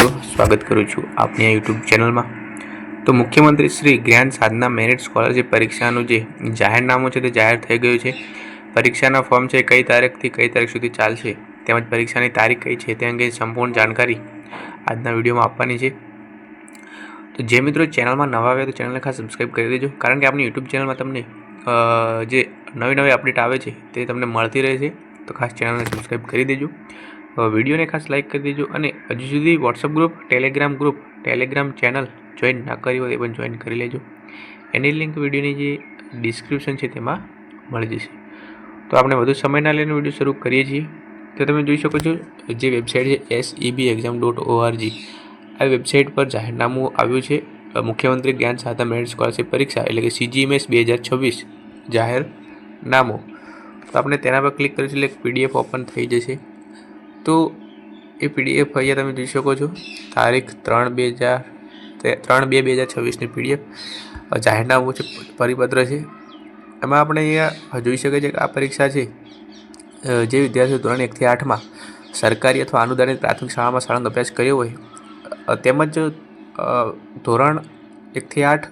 મિત્રો, સ્વાગત કરું છું આપની આ યુટ્યુબ ચેનલમાં. તો મુખ્યમંત્રી શ્રી જ્ઞાન સાધના મેરિટ સ્કોલરશિપ પરીક્ષાનું જે જાહેરનામું છે તે જાહેર થઈ ગયું છે. પરીક્ષાના ફોર્મ છે કઈ તારીખથી કઈ તારીખ સુધી ચાલશે, તેમજ પરીક્ષાની તારીખ કઈ છે તે અંગે સંપૂર્ણ જાણકારી આજના વિડીયોમાં આપવાની છે. તો જે મિત્રો ચેનલમાં નવા આવે તો ચેનલને ખાસ સબસ્ક્રાઈબ કરી દેજો, કારણ કે આપણી યુટ્યુબ ચેનલમાં તમને જે નવી નવી અપડેટ આવે છે તે તમને મળતી રહે છે. તો ખાસ ચેનલને સબસ્ક્રાઈબ કરી દેજો. વિડીયોને ખાસ લાઇક કરી દેજો અને હજુ સુધી WhatsApp group Telegram group Telegram channel join ના કરી હોય એ પણ જોઈન કરી લેજો. એની લિંક વિડીયોની જે ડિસ્ક્રિપ્શન છે તેમાં મળી જશે. તો આપણે વધુ સમય ના લઈને વીડિયો શરૂ કરીએ છીએ. તો તમે જોઈ શકો છો, જે વેબસાઇટ છે S E B exam dot O R G આ વેબસાઇટ પર જાહેરનામું આવ્યું છે. મુખ્યમંત્રી જ્ઞાન સાધા મેરિટ સ્કોલરશિપ પરીક્ષા એટલે કે સીજીએમએસ બે હજાર છવ્વીસ જાહેરનામું. તો આપણે તેના પર ક્લિક કરીશું એટલે પીડીએફ ઓપન થઈ જશે. તો એ પીડીએફ અહીંયા તમે જોઈ શકો છો. તારીખ ત્રણ બે હજાર ત્રણ બે બે હજાર છવ્વીસની પીડીએફ જાહેરનામું છે, પરિપત્ર છે. એમાં આપણે અહીંયા જોઈ શકીએ છીએ કે આ પરીક્ષા છે જે વિદ્યાર્થીઓ ધોરણ એકથી આઠમાં સરકારી અથવા અનુદાનિત પ્રાથમિક શાળામાં શાળાનો અભ્યાસ કર્યો હોય તેમજ ધોરણ એકથી આઠ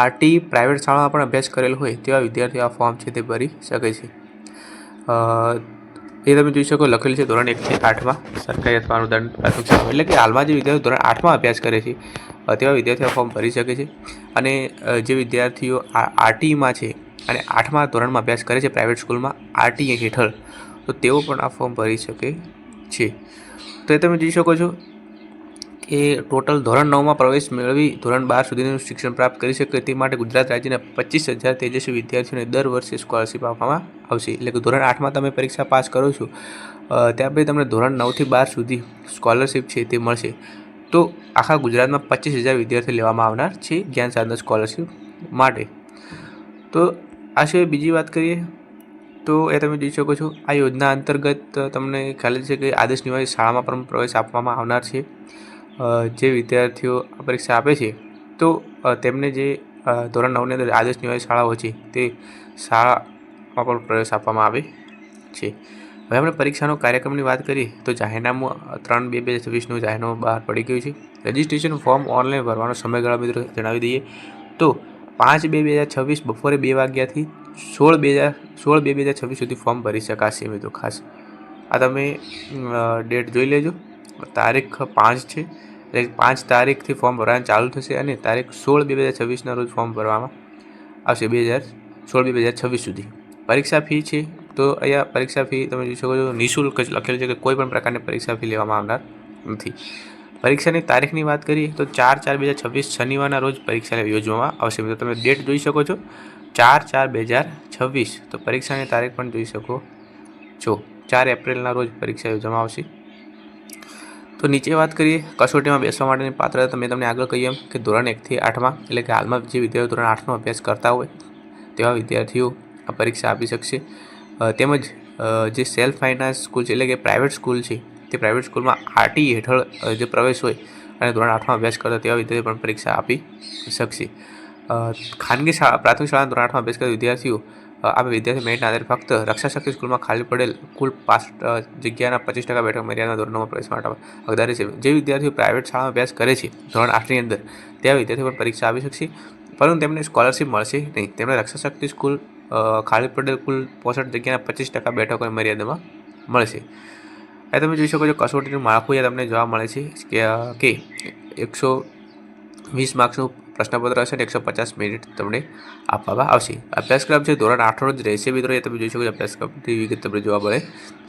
આરટી પ્રાઇવેટ શાળામાં પણ અભ્યાસ કરેલ હોય તેવા વિદ્યાર્થીઓ આ ફોર્મ છે તે ભરી શકે છે. એ તમે જોઈ શકો, લખેલું છે ધોરણ એકથી આઠમાં. સરકારી અથવા અનુદાન પ્રાથમિક શાળા. એટલે કે હાલમાં જે વિદ્યાર્થીઓ ધોરણ આઠમાં અભ્યાસ કરે છે, તેવા વિદ્યાર્થીઓ ફોર્મ ભરી શકે છે. અને જે વિદ્યાર્થીઓ આરટીમાં છે અને આઠમા ધોરણમાં અભ્યાસ કરે છે પ્રાઇવેટ સ્કૂલમાં આરટી હેઠળ, તો તેઓ પણ આ ફોર્મ ભરી શકે છે. તો એ તમે જોઈ શકો છો કે ટોટલ ધોરણ નવમાં પ્રવેશ મેળવી ધોરણ બાર સુધીનું શિક્ષણ પ્રાપ્ત કરી શકે તે માટે ગુજરાત રાજ્યના પચીસ હજાર તેજસ્વી વિદ્યાર્થીઓને દર વર્ષે સ્કોલરશિપ આપવામાં આવશે. એટલે કે ધોરણ આઠમાં તમે પરીક્ષા પાસ કરો છો ત્યાં પછી તમને ધોરણ નવથી બાર સુધી સ્કોલરશિપ છે તે મળશે. તો આખા ગુજરાતમાં પચીસ હજાર વિદ્યાર્થીઓ લેવામાં આવનાર છે જ્ઞાન સાધના સ્કોલરશિપ માટે. તો આ સિવાય બીજી વાત કરીએ, તો એ તમે જોઈ શકો છો, આ યોજના અંતર્ગત તમને ખ્યાલ છે કે આદર્શ નિવાસી શાળામાં પણ પ્રવેશ આપવામાં આવનાર છે. જે વિદ્યાર્થીઓ પરીક્ષા આપે છે, તો તેમને જે ધોરણ નવની અંદર આદર્શ નિવાસી શાળાઓ છે, તે શાળામાં પણ પ્રવેશ આપવામાં આવે છે. હવે આપણે પરીક્ષાનો કાર્યક્રમની વાત કરીએ, તો જાહેરનામું ત્રણ બે બે હજાર છવ્વીસનું જાહેરનામું બહાર પડી ગયું છે. રજિસ્ટ્રેશન ફોર્મ ઓનલાઈન ભરવાનો સમયગાળો મિત્રો જણાવી દઈએ, તો પાંચ બે બે હજાર છવ્વીસ બપોરે બે વાગ્યાથી સોળ બે હજાર, સોળ બે બે હજાર છવ્વીસ સુધી ફોર્મ ભરી શકાશે મિત્રો ખાસ. આ તમે ડેટ જોઈ લેજો. તારીખ પાંચ છે. એટલે પાંચ તારીખથી ફોર્મ ભરવાનું ચાલુ થશે અને તારીખ સોળ બે હજાર છવ્વીસના રોજ ફોર્મ ભરવામાં આવશે બે હજાર સોળ બે હજાર છવ્વીસ સુધી. પરીક્ષા ફી છે તો અહીંયા પરીક્ષા ફી તમે જોઈ શકો છો, નિઃશુલ્ક જ લખેલું છે કે કોઈ પણ પ્રકારની પરીક્ષા ફી લેવામાં આવનાર નથી. પરીક્ષાની તારીખની વાત કરીએ તો ચાર ચાર બે હજાર છવ્વીસ શનિવારના રોજ પરીક્ષા યોજવામાં આવશે. મિત્રો, તમે ડેટ જોઈ શકો છો. ચાર ચાર બે હજાર છવ્વીસ. તો પરીક્ષાની તારીખ પણ જોઈ શકો છો. ચાર એપ્રિલના રોજ પરીક્ષા યોજવામાં આવશે. તો નીચે વાત કરીએ, કસોટીમાં બેસવા માટેની પાત્રતા તમે તમને આગળ એમ કે ધોરણ એકથી આઠમાં, એટલે કે હાલમાં જે વિદ્યાર્થીઓ ધોરણ આઠનો અભ્યાસ કરતા હોય, તેવા વિદ્યાર્થીઓ આ પરીક્ષા આપી શકશે. તેમજ જે સેલ્ફ ફાઇનાન્સ સ્કૂલ છે, એટલે કે પ્રાઇવેટ સ્કૂલ છે, તે પ્રાઇવેટ સ્કૂલમાં આરટી હેઠળ જે પ્રવેશ હોય, અને ધોરણ આઠમાં અભ્યાસ કરતા તેવા વિદ્યાર્થીઓ પણ પરીક્ષા આપી શકશે. ખાનગી શાળા, પ્રાથમિક શાળા ધોરણ આઠમાં અભ્યાસ કરતા વિદ્યાર્થીઓ આ વિદ્યાર્થી મેરિટના આધારે ફક્ત રક્ષાશક્તિ સ્કૂલમાં ખાલી પડેલ કુલ પાસ જગ્યાના પચીસ ટકા બેઠક મર્યાદા ધોરણોમાં પ્રવેશ માટે હકદાર છે. જે વિદ્યાર્થીઓ પ્રાઇવેટ શાળામાં અભ્યાસ કરે છે, ધોરણ આઠની અંદર, ત્યાં વિદ્યાર્થીઓ પણ પરીક્ષા આપી શકશે. પરંતુ તેમને સ્કોલરશિપ મળશે નહીં. તેમણે રક્ષાશક્તિ સ્કૂલ ખાલી પડેલ કુલ પોસઠ જગ્યાના પચીસ ટકા બેઠકોની મર્યાદામાં મળશે. એ તમે જોઈ શકો છો કસોટીનું માળખું અહીંયા તમને જોવા મળે છે કે એકસો વીસ માર્ક્સનું પ્રશ્નપત્ર હશે અને એકસો પચાસ મિનિટ તમને આપવામાં આવશે. અભ્યાસક્રમ છે ધોરણ આઠનો જ રહેશે મિત્રો, એ તમે જોઈ શકો છો અભ્યાસક્રમની વિગત તમને જોવા મળે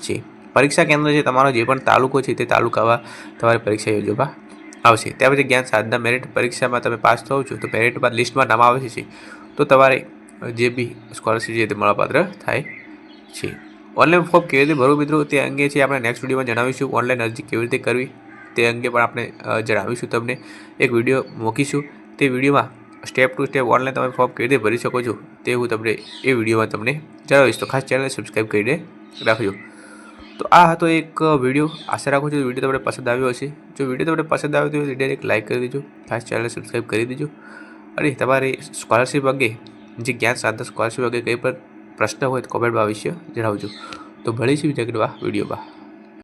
છે. પરીક્ષા કેન્દ્ર છે તમારો જે પણ તાલુકો છે તે તાલુકામાં તમારી પરીક્ષા યોજવામાં આવશે. ત્યાર પછી જ્ઞાન સાધના મેરિટ પરીક્ષામાં તમે પાસ થાવ છો તો મેરિટ બાદ લિસ્ટમાં નામ આવે છે. તો તમારે જે બી સ્કોલરશિપ છે તે મળવાપાત્ર થાય છે. ઓનલાઈન ફોર્મ કેવી રીતે ભરવું મિત્રો? તે અંગે છે આપણે નેક્સ્ટ વિડીયોમાં જણાવીશું. ઓનલાઈન અરજી કેવી રીતે કરવી? તે અંગે પણ આપણે જણાવીશું તમને. એક વીડિયો મૂકીશું. તે વિડીયોમાં સ્ટેપ ટુ સ્ટેપ ઓનલાઈન તમે ફોર્મ કેવી રીતે ભરી શકો છો તે હું તમને એ વિડીયોમાં તમને જણાવીશ. તો ખાસ ચેનલને સબસ્ક્રાઈબ કરીને રાખજો. તો આ હતો એક વીડિયો. આશા રાખું છું વીડિયો તમને પસંદ આવ્યો હશે. જો વીડિયો તમને પસંદ આવ્યો તો ડાયરેક્ટ લાઇક કરી દેજો. ખાસ ચેનલને સબસ્ક્રાઈબ કરી દેજો. અને તમારી સ્કોલરશિપ અંગે, જે જ્ઞાન સાધના સ્કોલરશિપ અંગે કંઈ પણ પ્રશ્ન હોય તો કોમેન્ટમાં અવશ્ય જણાવજો. તો ભળીશું બીજા વિડીયોમાં.